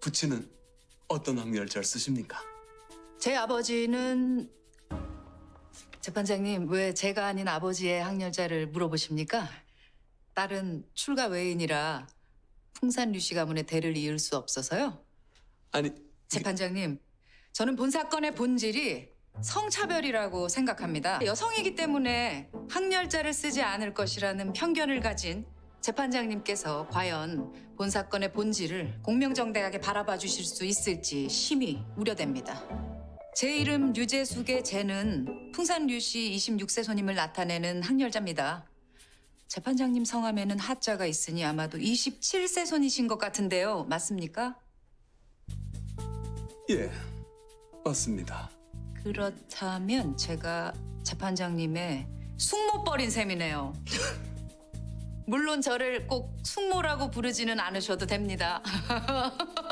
부친은 어떤 학렬자를 쓰십니까? 제 아버지는 재판장님 왜 제가 아닌 아버지의 학렬자를 물어보십니까? 딸은 출가 외인이라 풍산 류 씨 가문의 대를 이을 수 없어서요. 아니 재판장님, 저는 본 사건의 본질이 성차별이라고 생각합니다. 여성이기 때문에 학렬자를 쓰지 않을 것이라는 편견을 가진 재판장님께서 과연 본 사건의 본질을 공명정대하게 바라봐 주실 수 있을지 심히 우려됩니다. 제 이름 류재숙의 재는 풍산 류 씨 26세 손님을 나타내는 학렬자입니다. 재판장님 성함에는 하자가 있으니 아마도 27세 손이신 것 같은데요. 맞습니까? 예 맞습니다. 그렇다면 제가 재판장님의 숙모뻘인 셈이네요. 물론 저를 꼭 숙모라고 부르지는 않으셔도 됩니다.